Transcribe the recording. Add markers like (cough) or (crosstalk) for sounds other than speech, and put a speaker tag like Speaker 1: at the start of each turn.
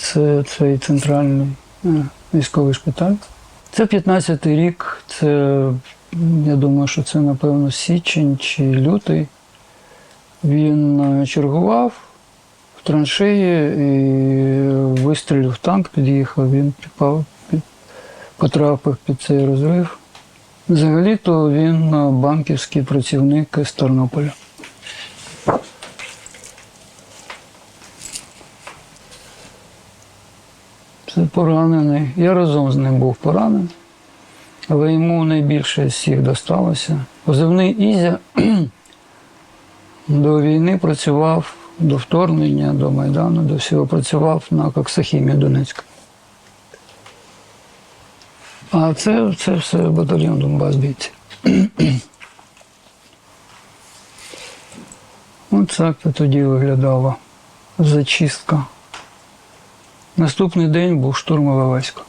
Speaker 1: це цей центральний е, військовий шпиталь. Це 15-й рік, це я думаю, що це, напевно, січень чи лютий. Він е, чергував в траншеї і вистрілив танк, під'їхав, він під, потрапив під цей розрив. Взагалі-то він е, банківський працівник з Тернополя. Поранений. Я разом з ним був поранений, але йому найбільше з всіх досталося. Позивний Ізя (clears throat) до війни працював до вторгнення, до Майдану, до всього працював на Коксахімі Донецька. А це, це все батальйон Донбас бійці. (clears throat) Ось так то тоді виглядала зачистка. Наступний день був штурм військо.